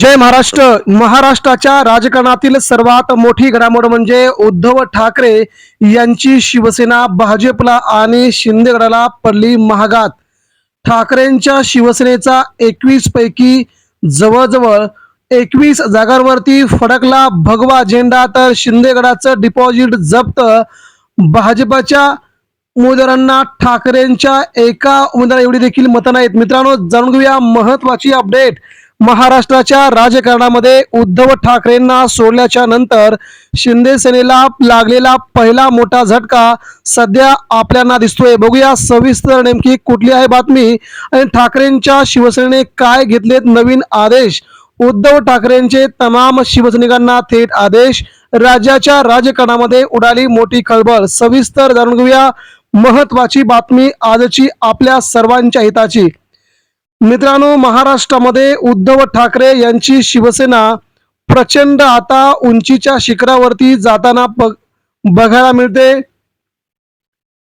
जय महाराष्ट्र. महाराष्ट्राच्या राजकारणातील सर्वात मोठी घडामोड म्हणजे उद्धव ठाकरे यांची शिवसेना भाजपला आणि शिंदेगडाला पडली महागात. ठाकरेंच्या शिवसेनेचा एकवीस पैकी जवळजवळ एकवीस जागांवरती फडकला भगवा झेंडा तर शिंदेगडाचं डिपॉझिट जप्त भाजपच्या उमेदवारांना ठाकरेंच्या एका उमेदवार एवढी देखील मतं नाहीत. मित्रांनो जाणून घेऊया महत्वाची अपडेट महाराष्ट्राच्या राजकारणामध्ये उद्धव ठाकरेंना सोडल्याच्या नंतर शिंदे सेनेला लागलेला पहिला मोठा झटका सध्या आपल्याला दिसतोय. बघूया सविस्तर नेमकी कुठली आहे बातमी आणि ठाकरेंच्या शिवसेनेने काय घेतलेत नवीन आदेश? उद्धव ठाकरेंचे तमाम शिवसैनिकांना थेट आदेश. राज्याच्या राजकारणामध्ये उडाली मोठी खळबळ. सविस्तर जाणून घेऊया महत्वाची बातमी आजची आपल्या सर्वांच्या हिताची. मित्रांनो महाराष्ट्रामध्ये उद्धव ठाकरे यांची शिवसेना प्रचंड आता उंचीच्या शिखरावरती जाताना बघ- बघायला मिळते.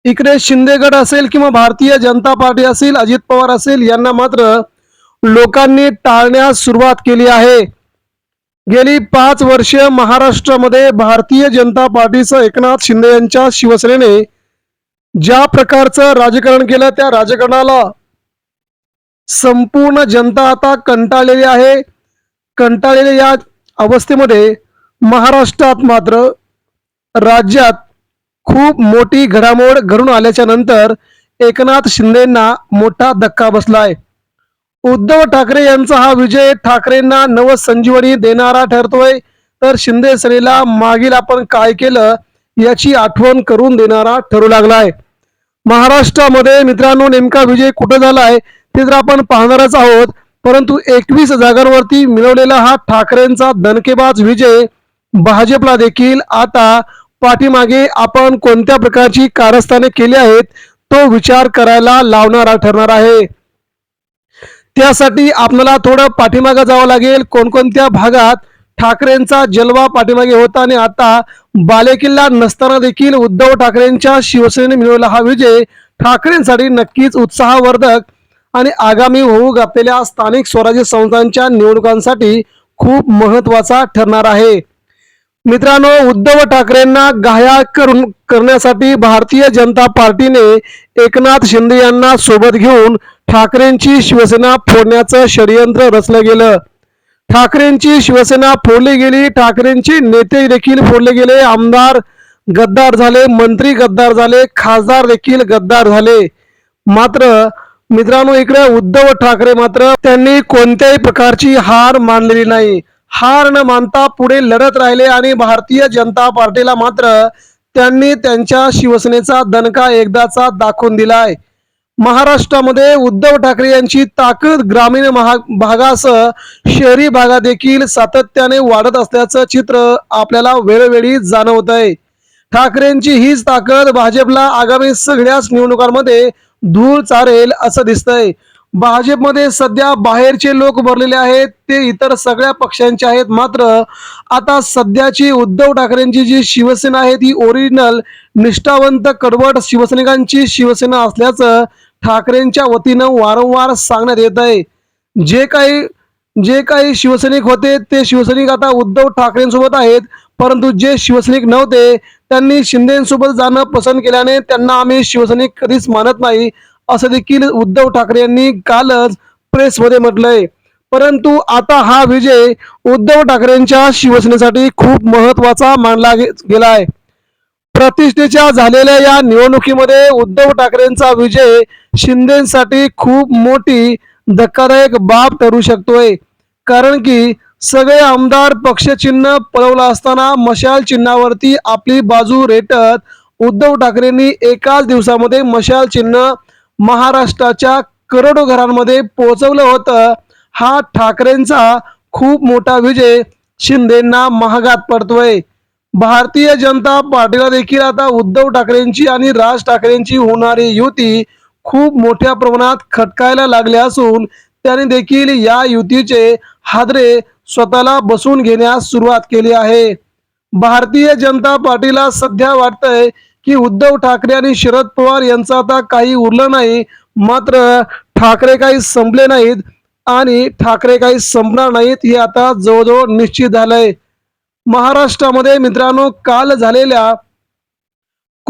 इकडे शिंदेगड असेल किंवा भारतीय जनता पार्टी असेल अजित पवार असेल यांना मात्र लोकांनी टाळण्यास सुरुवात केली आहे. गेली पाच वर्ष महाराष्ट्रामध्ये भारतीय जनता पार्टीचं एकनाथ शिंदे यांच्या शिवसेनेने ज्या प्रकारचं राजकारण केलं त्या राजकारणाला संपूर्ण जनता आता कंटाळलेली आहे. कंटाळलेल्या या अवस्थेमध्ये महाराष्ट्रात मात्र राज्यात खूप मोठी घडामोड घडून आल्याच्यानंतर एकनाथ शिंदेना मोठा धक्का बसलाय. उद्धव ठाकरे यांचा हा विजय ठाकरेंना नवसंजीवनी देणारा ठरतोय. तर शिंदे सेनेला मागील आपण काय केलं याची आठवण करून देणारा ठरू लागलाय. महाराष्ट्रामध्ये मित्रांनो नेमका विजय कुठं झालाय? ते तर आपण पाहणारच आहोत. परंतु एकवीस जागांवरती मिळवलेला हा ठाकरेंचा दणकेबाज विजय भाजपला देखील आता पाठीमागे आपण कोणत्या प्रकारची कारस्थाने केली आहेत तो विचार करायला लावणारा ठरणार आहे. त्यासाठी आपल्याला थोडं पाठीमागं जावं लागेल. कोणकोणत्या भागात ठाकरेंचा जलवा पाठीमागे होता आणि आता बालेकिल्ला नसताना देखील उद्धव ठाकरेंच्या शिवसेनेने मिळवला हा विजय ठाकरेंसाठी नक्कीच उत्साहवर्धक आणि आगामी होऊ घातलेल्या स्थानिक स्वराज्य संस्थांच्या निवडणुकांसाठी खूप महत्त्वाचा ठरणार आहे. मित्रांनो उद्धव ठाकरेंना घायाळ करून करण्यासाठी भारतीय जनता पार्टीने एकनाथ शिंदे यांना सोबत घेऊन ठाकरेंची शिवसेना फोडण्याचं षडयंत्र रचलं गेलं. ठाकरेंची शिवसेना फोडली गेली ठाकरेंचे नेते देखील फोडले गेले आमदार गद्दार झाले मंत्री गद्दार झाले खासदार देखील गद्दार झाले. मात्र मित्रांनो इकडे उद्धव ठाकरे मात्र त्यांनी कोणत्याही प्रकारची हार मानलेली नाही. हार न मानता पुढे लढत राहिले आणि भारतीय जनता पार्टीला मात्र त्यांनी त्यांच्या शिवसेनेचा दणका एकदाचा दाखवून दिलाय. महाराष्ट्रामध्ये उद्धव ठाकरे यांची ताकद ग्रामीण महा भागासह शहरी भागात देखील सातत्याने वाढत असल्याचं चित्र आपल्याला वेळोवेळी जाणवत आहे ठाकरेंची हीच ताकद भाजपला आगामी सगळ्याच निवडणुकांमध्ये धूळ चारेल असं दिसतंय. भाजपमध्ये सध्या बाहेरचे लोक भरलेले आहेत. ते इतर सगळ्या पक्षांचे आहेत. मात्र आता सध्याची उद्धव ठाकरेंची जी शिवसेना आहे ती ओरिजिनल निष्ठावंत कडवट शिवसैनिकांची शिवसेना असल्याचं ठाकरेंच्या वतीनं वारंवार सांगण्यात येत आहे. जे काही जे काही शिवसैनिक होते ते शिवसैनिक आता उद्धव ठाकरेंसोबत आहेत. परंतु जे शिवसैनिक नव्हते त्यांनी शिंदेसोबत जाणं पसंत केल्याने त्यांना आम्ही शिवसैनिक कधीच मानत नाही असं देखील उद्धव ठाकरे यांनी कालच प्रेसमध्ये म्हटलंय. परंतु आता हा विजय उद्धव ठाकरेंच्या शिवसेनेसाठी खूप महत्त्वाचा मानला गे- गेला आहे प्रतिष्ठेच्या झालेल्या या निवडणुकीमध्ये उद्धव ठाकरेंचा विजय शिंदेसाठी खूप मोठी धक्कादायक बाब ठरू शकतोय. कारण की सगळे आमदार पक्षचिन्ह पळवलं असताना मशाल चिन्हावरती आपली बाजू रेटत उद्धव ठाकरेंनी एकाच दिवसामध्ये मशाल चिन्ह महाराष्ट्राच्या करोडो घरांमध्ये पोहोचवलं होतं. हा ठाकरेंचा खूप मोठा विजय शिंदेना महागात पडतोय. भारतीय जनता पार्टीला देखील आता उद्धव ठाकरेंची आणि राज ठाकरेंची होणारी युती खूप मोठ्या प्रमाणात खटकायला लागले असून त्याने देखील या युतीचे हादरे स्वतःला बसून घेण्यास सुरुवात केली आहे. भारतीय जनता पार्टीला सध्या वाटतंय की उद्धव ठाकरे आणि शरद पवार यांचं आता काही उरलं नाही. मात्र ठाकरे काही संपले नाहीत आणि ठाकरे काही संपणार नाहीत हे आता जवळजवळ निश्चित झालंय. महाराष्ट्रामध्ये मित्रांनो काल झालेल्या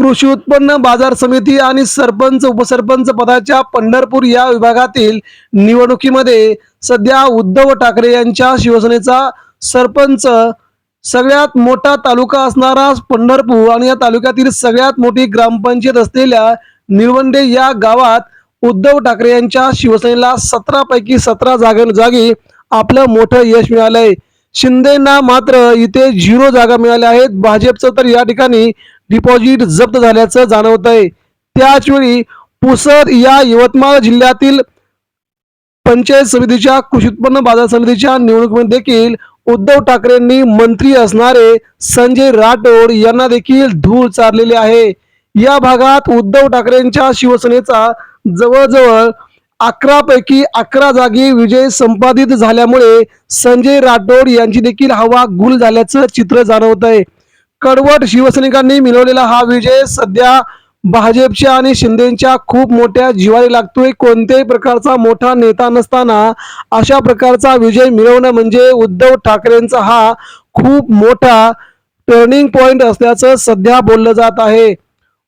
कृषी उत्पन्न बाजार समिती आणि सरपंच उपसरपंच पदाच्या पंढरपूर या विभागातील निवडणुकीमध्ये सध्या उद्धव ठाकरे यांच्या शिवसेनेचा सरपंच सगळ्यात मोठा तालुका असणारा पंढरपूर आणि या तालुक्यातील सगळ्यात मोठी ग्रामपंचायत असलेल्या निळवंडे या गावात उद्धव ठाकरे यांच्या शिवसेनेला सतरा पैकी सतरा जागे जागी आपलं मोठं यश मिळालंय. शिंदेना मात्र इथे झिरो जागा मिळाल्या आहेत. भाजपचं तर या ठिकाणी डिपॉझिट जप्त झाल्याचं जाणवत आहे त्याचवेळी पुसर पुसद या यवतमाळ जिल्ह्यातील पंचायत समितीच्या कृषी उत्पन्न बाजार समितीच्या निवडणुकीमध्ये देखील उद्धव ठाकरेंनी मंत्री असणारे संजय राठोड यांना देखील धूळ चारलेली आहे. या भागात उद्धव ठाकरेंच्या शिवसेनेचा जवळजवळ अकरा पैकी अकरा जागी विजय संपादित झाल्यामुळे संजय राठोड यांची देखील हवा गुल झाल्याचं चित्र जाणवत आहे कडवट शिवसैनिकांनी मिळवलेला हा विजय सध्या भाजपच्या आणि शिंदेच्या खूप मोठ्या जिवारी लागतोय. कोणत्याही प्रकारचा मोठा नेता नसताना अशा प्रकारचा विजय मिळवणं म्हणजे उद्धव ठाकरेंचा हा खूप मोठा टर्निंग पॉइंट असल्याचं सध्या बोललं जात आहे.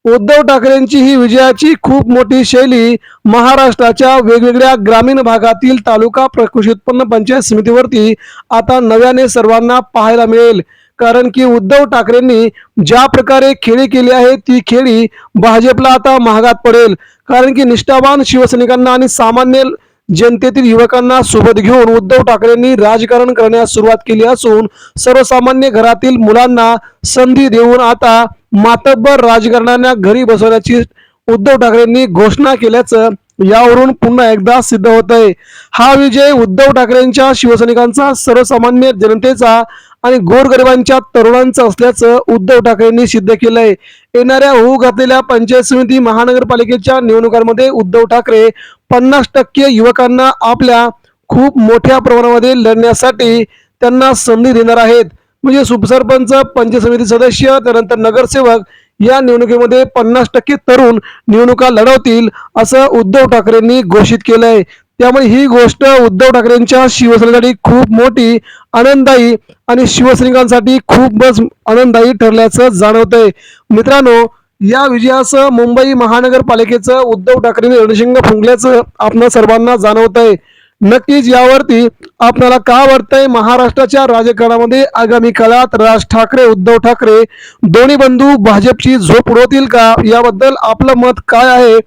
उद्धव ठाकरेंची ही विजयाची खूप मोठी शैली महाराष्ट्राच्या वेगवेगळ्या ग्रामीण भागातील तालुका प्र- कृषी उत्पन्न पंचायत समितीवरती आता नव्याने सर्वांना पाहायला मिळेल. कारण की उद्धव ठाकरेंनी ज्या प्रकारे खेळी केली आहे ती खेळी भाजपला आता महागात पडेल. कारण की निष्ठावान शिवसैनिकांना आणि सामान्य जनतेतील युवकांना सोबत घेऊन उद्धव ठाकरेंनी राजकारण करण्यास सुरुवात केली असून सर्वसामान्य घरातील मुलांना संधी देऊन आता मातब्बर राजकारण्यांना घरी बसवण्याची उद्धव ठाकरेंनी घोषणा केल्याचं यावरून पुन्हा एकदा सिद्ध होत आहे हा विजय उद्धव ठाकरेंच्या शिवसैनिकांचा सर्वसामान्य जनतेचा आणि गोरगरिबांच्या तरुणांचं असल्याचं उद्धव ठाकरेंनी सिद्ध केलंय. येणाऱ्या होऊ घातलेल्या पंचायत समिती महानगरपालिकेच्या निवडणुकांमध्ये उद्धव ठाकरे पन्नास टक्के युवकांना आपल्या खूप मोठ्या प्रमाणामध्ये लढण्यासाठी त्यांना संधी देणार आहेत. म्हणजे उपसरपंच पंचायत समिती सदस्य त्यानंतर नगरसेवक या निवडणुकीमध्ये पन्नास टक्के तरुण निवडणुका लढवतील असं उद्धव ठाकरेंनी घोषित केलंय. त्यामुळे ही गोष्ट उद्धव ठाकरेंच्या शिवसेनेसाठी खूप मोठी आनंददायी आणि शिवसैनिकांसाठी खूपच आनंददायी ठरल्याचं जाणवतंय. मित्रांनो या विजयाचं मुंबई महानगरपालिकेचं उद्धव ठाकरेंनी रणशिंग फुंकल्याचं आपण सर्वांना जाणवत आहे नक्कीच यावरती आपल्याला का वाटतंय? महाराष्ट्राच्या राजकारणामध्ये आगामी काळात राज ठाकरे उद्धव ठाकरे दोन्ही बंधू भाजपची झोप उडवतील का? याबद्दल आपलं मत काय आहे?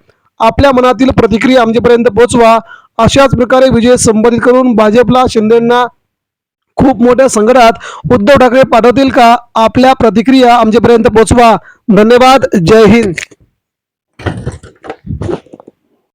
आपल्या मनातील प्रतिक्रिया आमच्यापर्यंत पोहोचवा अशाच प्रकारे विजय संपादित करून भाजपला शिंदेना खूप मोठ्या संग्रहात उद्धव ठाकरे पाठवतील का? आपल्या प्रतिक्रिया आमच्यापर्यंत पोहोचवा. धन्यवाद. जय हिंद.